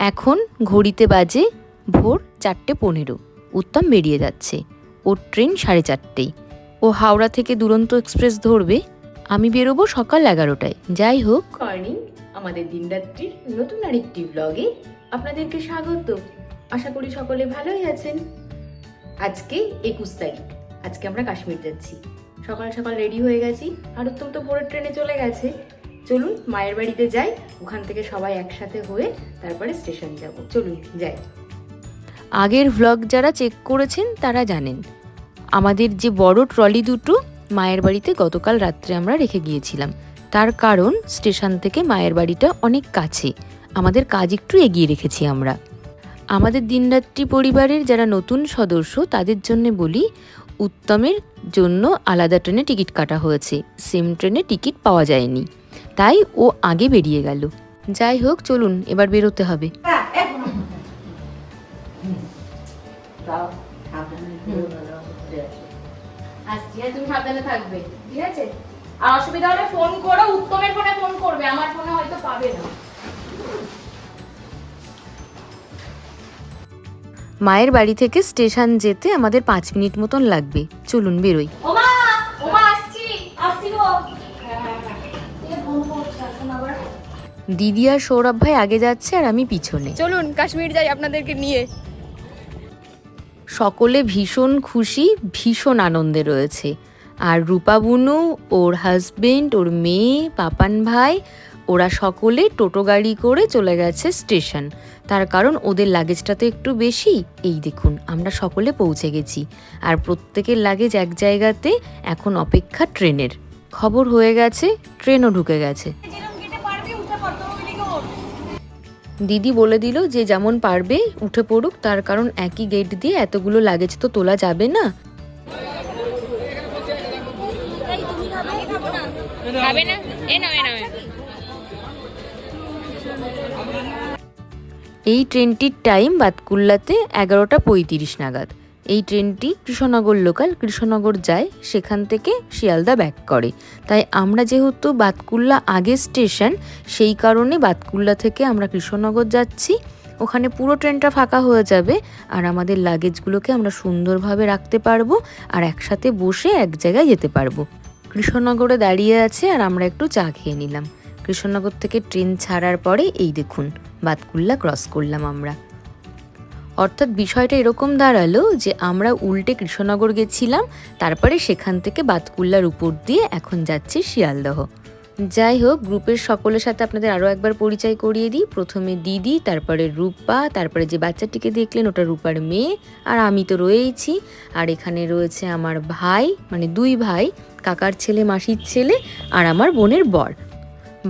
এখন ঘড়িতে বাজে ভোর চারটে পনেরো। উত্তম বেরিয়ে যাচ্ছে। ওর ট্রেন সাড়ে চারটেই। ও হাওড়া থেকে দুরন্ত এক্সপ্রেস ধরবে। আমি বেরোবো সকাল এগারোটায়। যাই হোক। মর্নিং আমাদের দিনরাত্রির নতুন আরেকটি ব্লগে আপনাদেরকে স্বাগত। আশা করি সকলে ভালোই আছেন। আজকে একুশ তারিখ। আজকে আমরা কাশ্মীর যাচ্ছি। সকাল সকাল রেডি হয়ে গেছি। আর উত্তম তো ভোরের ট্রেনে চলে গেছে। চলুন, মায়ের বাড়িতে যাই। ওখান থেকে সবাই একসাথে হয়ে তারপরে স্টেশন যাব। চলুন, যাই। আগের ভ্লগ যারা চেক করেছেন, তারা জানেন, আমাদের যে বড় ট্রলি দুটো মায়ের বাড়িতে গতকাল রাত্রে আমরা রেখে গিয়েছিলাম। তার কারণ, স্টেশন থেকে মায়ের বাড়িটা অনেক কাছে। আমাদের কাজ একটু এগিয়ে রেখেছি আমরা। আমাদের দিনরাত্রি পরিবারের যারা নতুন সদস্য, তাদের জন্য বলি, উত্তমের জন্য আলাদা ট্রেনে টিকিট কাটা হয়েছে। সেম ট্রেনে টিকিট পাওয়া যায়নি। তাই ও আগে বেরিয়ে গেল। যাই হোক চলুন এবার বেরোতে হবে। হ্যাঁ তুমি সাবধানে থাকবে ঠিক আছে? আর অসুবিধা হলে ফোন করো উত্তমের ফোনে ফোন করবে আমার ফোনে হয়তো পাবে না। মায়ের বাড়ি থেকে স্টেশন যেতে আমাদের পাঁচ মিনিট মতন লাগবে। চলুন বেরোই ওমা ওমা আসছি আসছি গো ফোন করছে এখন আবার দিদি আর সৌরভ ভাই আগে যাচ্ছে আর আমি পিছনে। চলুন কাশ্মীর যাই আপনাদেরকে নিয়ে। সকলে ভীষণ খুশি ভীষণ আনন্দে রয়েছে। আর রূপা বুনু ওর হাজবেন্ড ওর মেয়ে পাপান ভাই ওরা সকলে টোটো গাড়ি করে চলে গেছে স্টেশন। তার কারণ ওদের লাগেজটা তো একটু বেশি। এই দেখুন আমরা সকলে পৌঁছে গেছি। আর প্রত্যেকের লাগেজ এক জায়গাতে এখন অপেক্ষা ট্রেনের। খবর হয়ে গেছে ট্রেনও ঢুকে গেছে। দিদি বলে দিল যে যেমন পারবে উঠে পড়ুক তার কারণ একই গেট দিয়ে এতগুলো লাগেজ তো তোলা যাবে না। এই ট্রেনটির টাইম বাতকুল্লাতে এগারোটা পঁয়ত্রিশ নাগাদ। এই ট্রেনটি কৃষ্ণনগর লোকাল, কৃষ্ণনগর যায়, সেখান থেকে শিয়ালদা ব্যাক করে। তাই আমরা যেহেতু বাতকুল্লা আগে স্টেশন সেই কারণে বাতকুল্লা থেকে আমরা কৃষ্ণনগর যাচ্ছি। ওখানে পুরো ট্রেনটা ফাঁকা হয়ে যাবে আর আমাদের লাগেজগুলোকে আমরা সুন্দরভাবে রাখতে পারব আর একসাথে বসে এক জায়গায় যেতে পারব। কৃষ্ণনগরে দাঁড়িয়ে আছে আর আমরা একটু চা খেয়ে নিলাম। কৃষ্ণনগর থেকে ট্রেন ছাড়ার পরে এই দেখুন, বাতকুল্লা ক্রস করলাম আমরা। অর্থাৎ বিষয়টা এরকম দাঁড়াল যে আমরা উল্টে কৃষ্ণনগর গেছিলাম, তারপরে সেখান থেকে বাতকুল্লার উপর দিয়ে এখন যাচ্ছি শিয়ালদহ। যাই হোক, গ্রুপের সকলের সাথে আপনাদের আরও একবার পরিচয় করিয়ে দিই। প্রথমে দিদি, তারপরে রূপা, তারপরে যে বাচ্চাটিকে দেখলেন ওটা রূপার মেয়ে, আর আমি তো রয়েইছি আর এখানে রয়েছে আমার ভাই মানে দুই ভাই, কাকার ছেলে, মাসির ছেলে, আর আমার বোনের বর।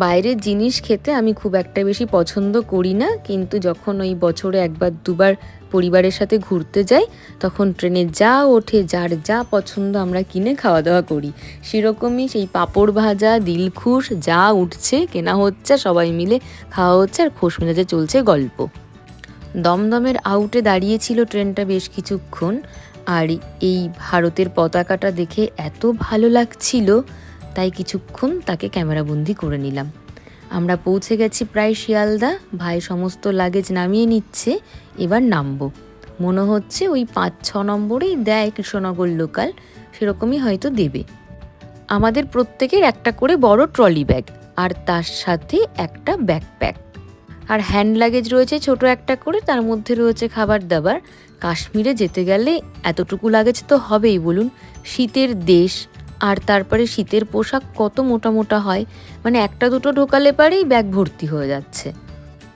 বাইরের জিনিস খেতে আমি খুব একটা বেশি পছন্দ করি না, কিন্তু যখন ওই বছরে একবার দুবার পরিবারের সাথে ঘুরতে যাই, তখন ট্রেনে যা ওঠে, যার যা পছন্দ আমরা কিনে খাওয়া দাওয়া করি। সেরকমই সেই পাঁপড় ভাজা, দিলখুশ যা উঠছে, কেনা হচ্ছে, সবাই মিলে খাওয়া হচ্ছে আর খোশ মেজাজে চলছে গল্প। দমদমের আউটে দাঁড়িয়েছিল ট্রেনটা বেশ কিছুক্ষণ। আর এই ভারতের পতাকাটা দেখে এত ভালো লাগছিল, তাই কিছুক্ষণ তাকে ক্যামেরাবন্দি করে নিলাম। আমরা পৌঁছে গেছি প্রায় শিয়ালদা। ভাই সমস্ত লাগেজ নামিয়ে নিচ্ছে, এবার নামবো। মনে হচ্ছে ওই পাঁচ, ছ নম্বরেই দেয় কৃষ্ণনগর লোকাল সেরকমই হয়তো দেবে। আমাদের প্রত্যেকের একটা করে বড় ট্রলি ব্যাগ আর তার সাথে একটা ব্যাকপ্যাক আর হ্যান্ড লাগেজ রয়েছে ছোট একটা করে, তার মধ্যে রয়েছে খাবার দাবার। কাশ্মীরে যেতে গেলে এতটুকু লাগেজ তো হবেই, বলুন। শীতের দেশ আর তারপরে শীতের পোশাক কত মোটা মোটা হয় মানে একটা দুটো ঢোকালে পারেই ব্যাগ ভর্তি হয়ে যাচ্ছে।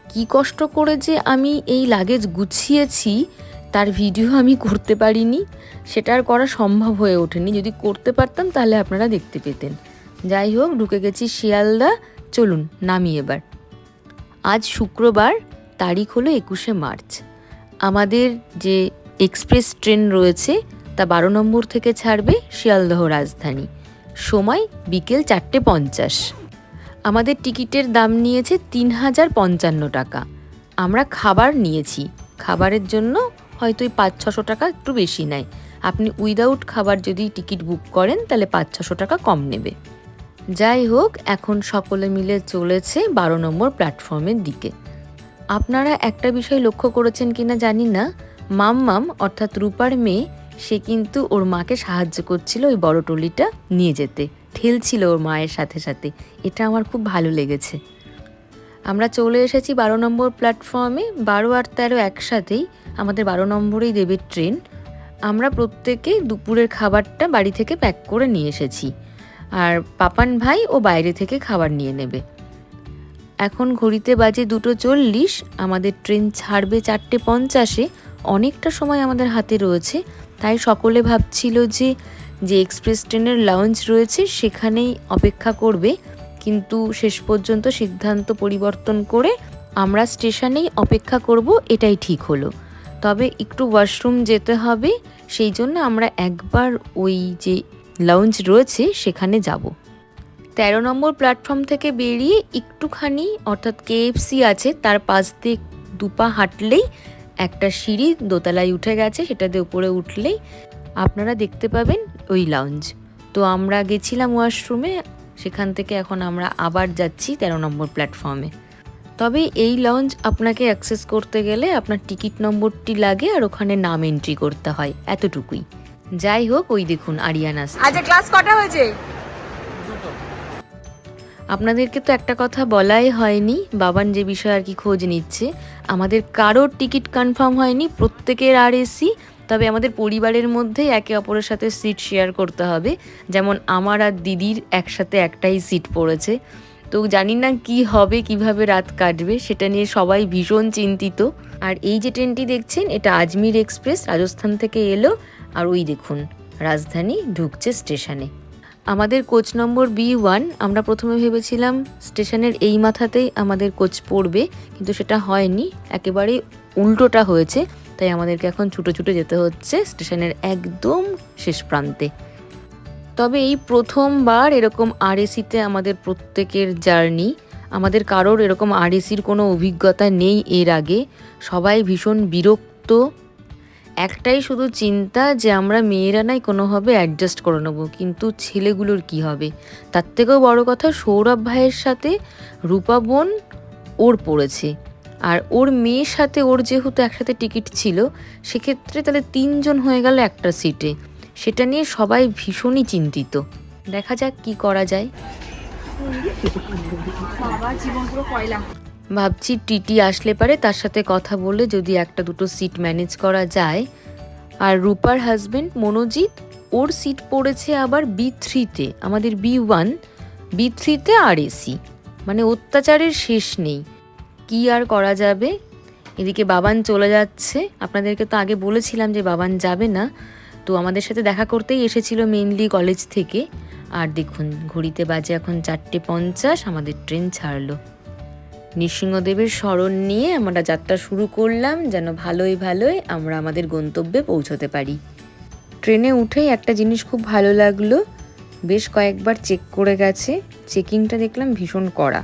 কি কষ্ট করে যে আমি এই লাগেজ গুছিয়েছি, তার ভিডিও আমি করতে পারিনি, সেটা আর করা সম্ভব হয়ে ওঠেনি। যদি করতে পারতাম তাহলে আপনারা দেখতে পেতেন। যাই হোক, ঢুকে গেছি শিয়ালদা, চলুন নামি এবার। আজ শুক্রবার, তারিখ হলো একুশে মার্চ। আমাদের যে এক্সপ্রেস ট্রেন রয়েছে তা বারো নম্বর থেকে ছাড়বে শিয়ালদহ রাজধানী। সময় বিকেল চারটে পঞ্চাশ। আমাদের টিকিটের দাম নিয়েছে তিন হাজার পঞ্চান্ন টাকা। আমরা খাবার নিয়েছি। খাবারের জন্য হয়তো ওই পাঁচ ছশো টাকা একটু বেশি নেয়। আপনি উইদাউট খাবার যদি টিকিট বুক করেন, তাহলে পাঁচ ছশো টাকা কম নেবে। যাই হোক, এখন সকলে মিলে চলেছে বারো নম্বর প্ল্যাটফর্মের দিকে। আপনারা একটা বিষয় লক্ষ্য করেছেন কিনা জানি না। মাম্মাম, অর্থাৎ রূপার মেয়ে সে কিন্তু ওর মাকে সাহায্য করছিল ওই বড় টলিটা নিয়ে যেতে। ঠেলছিল ওর মায়ের সাথে সাথে। এটা আমার খুব ভালো লেগেছে। আমরা চলে এসেছি বারো নম্বর প্ল্যাটফর্মে বারো আর তেরো একসাথেই আমাদের বারো নম্বরেই দেবে ট্রেন আমরা প্রত্যেকে দুপুরের খাবারটা বাড়ি থেকে প্যাক করে নিয়ে এসেছি। আর পাপান ভাই ও বাইরে থেকে খাবার নিয়ে নেবে। এখন ঘড়িতে বাজে দুটো চল্লিশ। আমাদের ট্রেন ছাড়বে চারটে পঞ্চাশে। অনেকটা সময় আমাদের হাতে রয়েছে। তাই সকলে ভাবছিল যে যে এক্সপ্রেস ট্রেনের লাউঞ্জ রয়েছে সেখানেই অপেক্ষা করবে। কিন্তু শেষ পর্যন্ত সিদ্ধান্ত পরিবর্তন করে আমরা স্টেশনেই অপেক্ষা করব, এটাই ঠিক হলো। তবে একটু ওয়াশরুম যেতে হবে, সেই জন্য আমরা একবার ওই যে লাউঞ্জ রয়েছে সেখানে যাব। তেরো নম্বর প্ল্যাটফর্ম থেকে বেরিয়ে একটুখানি, অর্থাৎ কেএফসি আছে, তার পাশ দিয়ে দুপা হাঁটলেই একটা সিঁড়ি দোতলায় উঠে গেছে, সেটা দিয়ে উপরে উঠলেই আপনারা দেখতে পাবেন ওই লাউঞ্জ তো আমরা গেছিলাম ওয়াশরুমে সেখান থেকে এখন আমরা আবার যাচ্ছি তেরো নম্বর প্ল্যাটফর্মে তবে এই লঞ্চ আপনাকে অ্যাক্সেস করতে গেলে আপনার টিকিট নম্বরটি লাগে আর ওখানে নাম এন্ট্রি করতে হয়, এতটুকুই। যাই হোক, ওই দেখুন আরিয়ান আসছে। আচ্ছা ক্লাস কটা হয়েছে? আপনাদেরকে তো একটা কথা বলাই হয়নি, বাবান যে বিষয়ে আর কি খোঁজ নিচ্ছে, আমাদের কারোর টিকিট কনফার্ম হয়নি, প্রত্যেকের আর এসি তবে আমাদের পরিবারের মধ্যেই একে অপরের সাথে সিট শেয়ার করতে হবে, যেমন আমার আর দিদির একসাথে একটাই সিট পড়েছে। তো জানি না কি হবে, কীভাবে রাত কাটবে, সেটা নিয়ে সবাই ভীষণ চিন্তিত। আর এই যে ট্রেনটি দেখছেন, এটা আজমির এক্সপ্রেস, রাজস্থান থেকে এলো, আর ওই দেখুন, রাজধানী ঢুকছে স্টেশনে। আমাদের কোচ নম্বর বি ওয়ান, আমরা প্রথমে ভেবেছিলাম স্টেশনের এই মাথাতেই আমাদের কোচ পড়বে, কিন্তু সেটা হয়নি। একেবারেই উল্টোটা হয়েছে, তাই আমাদেরকে এখন ছুটো ছুটো যেতে হচ্ছে স্টেশনের একদম শেষ প্রান্তে। তবে এই প্রথমবার এরকম আরএসিতে আমাদের প্রত্যেকের জার্নি, আমাদের কারোর এরকম আরএসির কোনো অভিজ্ঞতা নেই এর আগে। সবাই ভীষণ বিরক্ত একটাই শুধু চিন্তা যে আমরা মেয়েরা নাই, কোনোভাবে অ্যাডজাস্ট করে নেব। কিন্তু ছেলেগুলোর কি হবে? তার থেকেও বড় কথা, সৌরভ ভাইয়ের সাথে রূপা বোন ওর পড়েছে। আর ওর মেয়ের সাথে ওর যেহেতু একসাথে টিকিট ছিল, সেক্ষেত্রে তাহলে তিনজন হয়ে গেল একটা সিটে সেটা নিয়ে সবাই ভীষণই চিন্তিত। দেখা যাক কি করা যায়। কয়লা ভাবছি টিটি আসলে পারে তার সাথে কথা বলে যদি একটা দুটো সিট ম্যানেজ করা যায়। আর রূপার হাজবেন্ড মনোজিৎ, ওর সিট পড়েছে আবার বি থ্রিতে আমাদের বি ওয়ান বি থ্রিতে আর এসি মানে অত্যাচারের শেষ নেই। কি আর করা যাবে? এদিকে বাবান চলে যাচ্ছে। আপনাদেরকে তো আগে বলেছিলাম যে বাবান যাবে না। তো আমাদের সাথে দেখা করতেই এসেছিল মেইনলি কলেজ থেকে। আর দেখুন, ঘড়িতে বাজে এখন চারটে পঞ্চাশ, আমাদের ট্রেন ছাড়লো। নৃসিংহদেবের স্মরণ নিয়ে আমরা যাত্রা শুরু করলাম, যেন ভালোই ভালোই আমরা আমাদের গন্তব্যে পৌঁছতে পারি। ট্রেনে উঠেই একটা জিনিস খুব ভালো লাগল, বেশ কয়েকবার চেক করে গেছে, চেকিংটা দেখলাম ভীষণ কড়া।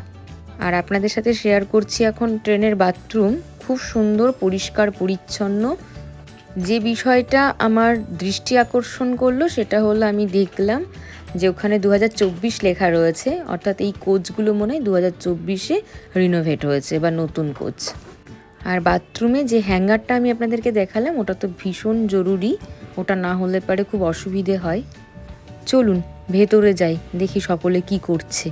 আর আপনাদের সাথে শেয়ার করছি এখন ট্রেনের বাথরুম, খুব সুন্দর, পরিষ্কার, পরিচ্ছন্ন। যে বিষয়টা আমার দৃষ্টি আকর্ষণ করল, সেটা হলো আমি দেখলাম যে ওখানে দু হাজার চব্বিশ লেখা রয়েছে, অর্থাৎ এই কোচগুলো মনে হয় দু হাজার চব্বিশে রিনোভেট হয়েছে বা নতুন কোচ। আর বাথরুমে যে হ্যাঙ্গারটা আমি আপনাদেরকে দেখালাম, ওটা তো ভীষণ জরুরি, ওটা না হলে পারে খুব অসুবিধে হয়। চলুন, ভেতরে যাই, দেখি সকলে কি করছে।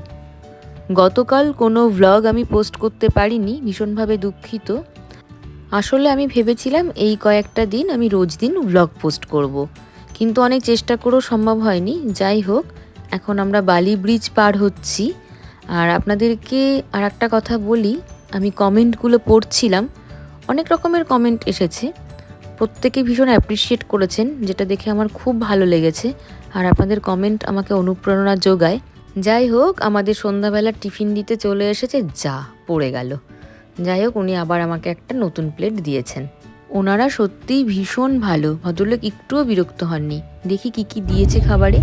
গতকাল কোনো ভ্লগ আমি পোস্ট করতে পারিনি, ভীষণভাবে দুঃখিত। আসলে আমি ভেবেছিলাম এই কয়েকটা দিন আমি রোজ দিন ভ্লগ পোস্ট করব। কিন্তু অনেক চেষ্টা করেও সম্ভব হয়নি। যাই হোক, এখন আমরা বালি ব্রিজ পার হচ্ছি। আর আপনাদেরকে আর একটা কথা বলি, আমি কমেন্টগুলো পড়ছিলাম, অনেক রকমের কমেন্ট এসেছে। প্রত্যেকে ভীষণ অ্যাপ্রিসিয়েট করেছেন, যেটা দেখে আমার খুব ভালো লেগেছে। আর আপনাদের কমেন্ট আমাকে অনুপ্রেরণা যোগায়। যাই হোক, আমাদের সন্ধ্যাবেলা টিফিন দিতে চলে এসেছে, যা পড়ে গেল। যাই হোক, উনি আবার আমাকে একটা নতুন প্লেট দিয়েছেন। ওনারা সত্যিই ভীষণ ভালো। ভদ্রলোক একটুও বিরক্ত হননি। দেখি কি কি দিয়েছে খাবারে?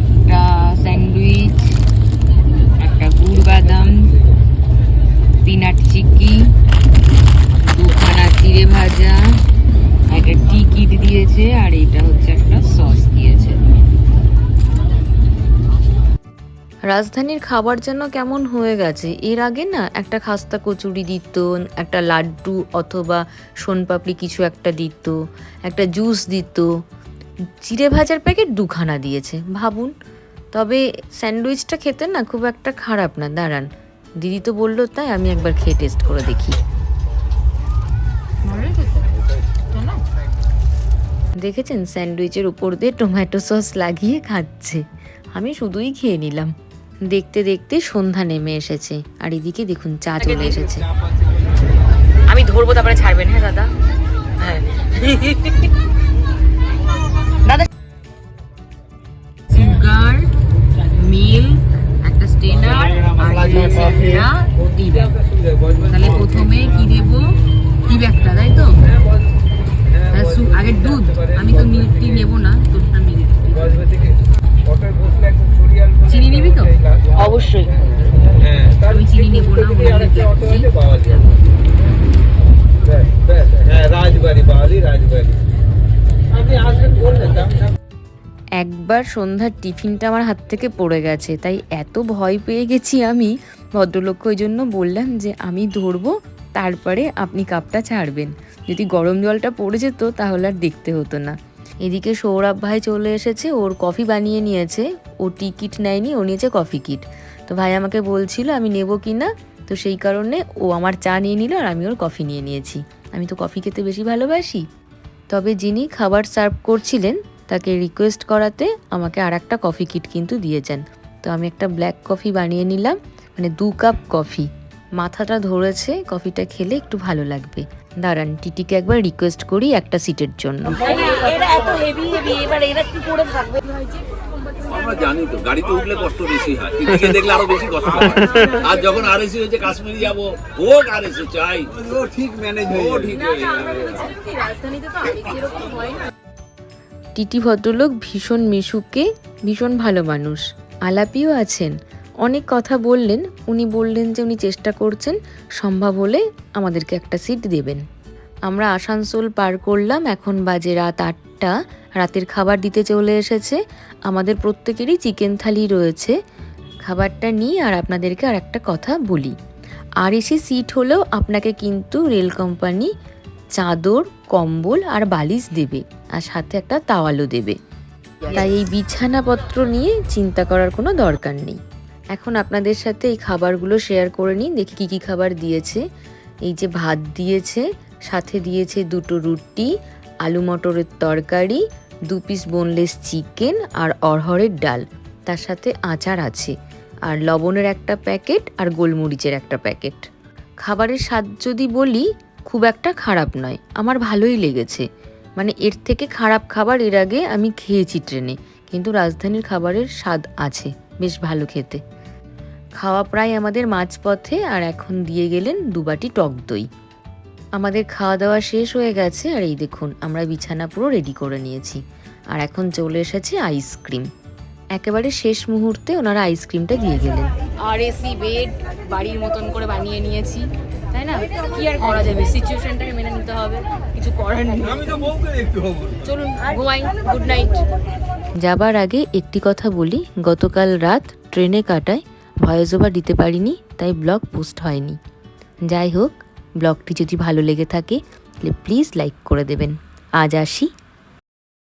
একটা স্যান্ডউইচ, একটা গুড় বাদাম পিনাট চিকি দুখানা চিড়ে ভাজা একটা টিকিট দিয়েছে, আর এটা হচ্ছে একটা সস দিয়েছে রাজধানীর খাবার যেন কেমন হয়ে গেছে? এর আগে না একটা খাস্তা কচুরি দিত একটা লাড্ডু অথবা সোনপাপড়ি কিছু একটা দিত একটা জুস দিত। চিড়ে ভাজার প্যাকেট দুখানা দিয়েছে ভাবুন। তবে স্যান্ডউইচটা খেতে না খুব একটা খারাপ না দাঁড়ান। দিদি তো বলল তাই আমি একবার খেয়ে টেস্ট করে দেখি। দেখেছেন স্যান্ডউইচের উপর দিয়ে টমেটো সস লাগিয়ে খাচ্ছে। আমি শুধুই খেয়ে নিলাম। দেখতে দেখতে সন্ধ্যা নেমে এসেছে। আর এদিকে দেখুন চা চলে এসেছে। আমি ধরবো তারপরে ছাড়বেন হ্যাঁ দাদা? হ্যাঁ। দাদা সুগার মিল্ক একটা স্টেনার আর রয়েছে একটা টি ব্যাগ। তাহলে প্রথমে কি দেবো? টি ব্যাগটা তাই তো? আগে দুধ আমি তো মিল্ক টি নেব না তোরটা মিল্ক চিনি নিবি তো অবশ্যই। আমি চিনি নেব না ওগুলো দেখছি। রাজবাড়ি বাওয়ালি রাজবাড়ি আপনি আসলে বললেন দাম দাম একবার সন্ধ্যার টিফিনটা আমার হাত থেকে পড়ে গেছে তাই এত ভয় পেয়ে গেছি আমি। ভদ্রলোককে ওই জন্য বললাম যে আমি ধরবো তারপরে আপনি কাপটা ছাড়বেন। যদি গরম জলটা পড়ে যেত তাহলে আর দেখতে হতো না। এদিকে সৌরভ ভাই চলে এসেছে ওর কফি বানিয়ে নিয়েছে। ও টিকিট নেয়নি ও নিয়েছে কফি কিট। তো ভাই আমাকে বলছিল, আমি নেব কি না তো সেই কারণে ও আমার চা নিয়ে নিল আর আমি ওর কফি নিয়ে নিয়েছি। আমি তো কফি খেতে বেশি ভালোবাসি। তবে যিনি খাবার সার্ভ করছিলেন, তাকে রিকোয়েস্ট করাতে আমাকে আর একটা কফি কিট কিন্তু দিয়েছেন। তো আমি একটা ব্ল্যাক কফি বানিয়ে নিলাম মানে দু কাপ কফি। মাথাটা ধরেছে, কফিটা খেলে একটু ভালো লাগবে। দাঁড়ান, টিটিকে একবার রিকোয়েস্ট করি একটা সিটের জন্য। আমরা জানি তো গাড়িতে উঠলে কষ্ট বেশি হয় দেখলে আরও বেশি কষ্ট হয়। আর যখন আর এসি হয়েছে কাশ্মীরি যাব হোক আর এসে চাই। ও ঠিক ম্যানেজ ও হয়ে ঠিক। হয়ে। টিটি ভদ্রলোক ভীষণ মিশুকে ভীষণ ভালো মানুষ আলাপিও আছেন। অনেক কথা বললেন উনি বললেন যে উনি চেষ্টা করছেন সম্ভব হলে আমাদেরকে একটা সিট দেবেন। আমরা আসানসোল পার করলাম এখন বাজে রাত আটটা। রাতের খাবার দিতে চলে এসেছে। আমাদের প্রত্যেকেরই চিকেন থালি রয়েছে। খাবারটা নিয়ে আর আপনাদেরকে আর একটা কথা বলি। আর এসি সিট হলেও আপনাকে কিন্তু রেল কোম্পানি চাদর, কম্বল আর বালিশ দেবে আর সাথে একটা তাওয়ালও দেবে। তাই এই বিছানাপত্র নিয়ে চিন্তা করার কোনো দরকার নেই। এখন আপনাদের সাথে এই খাবারগুলো শেয়ার করে নিন, দেখি কী কী খাবার দিয়েছে। এই যে ভাত দিয়েছে, সাথে দিয়েছে দুটো রুটি, আলু মটরের তরকারি দু পিস বোনলেস চিকেন আর অরহরের ডাল। তার সাথে আচার আছে। আর লবণের একটা প্যাকেট আর গোলমরিচের একটা প্যাকেট খাবারের স্বাদ যদি বলি, খুব একটা খারাপ নয়। আমার ভালোই লেগেছে। মানে এর থেকে খারাপ খাবার এর আগে আমি খেয়েছি ট্রেনে। কিন্তু রাজধানীর খাবারের স্বাদ আছে। বেশ ভালো খেতে। খাওয়া প্রায় আমাদের মাঝপথে আর এখন দিয়ে গেলেন দুবাটি টক দই। আমাদের খাওয়া দাওয়া শেষ হয়ে গেছে আর এই দেখুন আমরা বিছানা পুরো রেডি করে নিয়েছি। আর এখন চলে এসেছে আইসক্রিম একেবারে শেষ মুহূর্তে ওনারা আইসক্রিমটা দিয়ে গেলেন। আর এসি বেড বাড়ির মতন করে বানিয়ে নিয়েছি তাই না? কি আর করা যাবে? সিচুয়েশনটাকে মেনে নিতে হবে কিছু করার নেই। আমি তো বউকে দেখতে হব। চলুন ঘুমাই গুড নাইট যাবার আগে একটি কথা বলি গতকাল রাত ট্রেনে কাটায় ভয়েস ওভার দিতে পারিনি তাই ব্লগ পোস্ট হয়নি। যাই হোক ব্লগটি যদি ভালো লেগে থাকে তাহলে প্লিজ লাইক করে দেবেন। আজ আসি।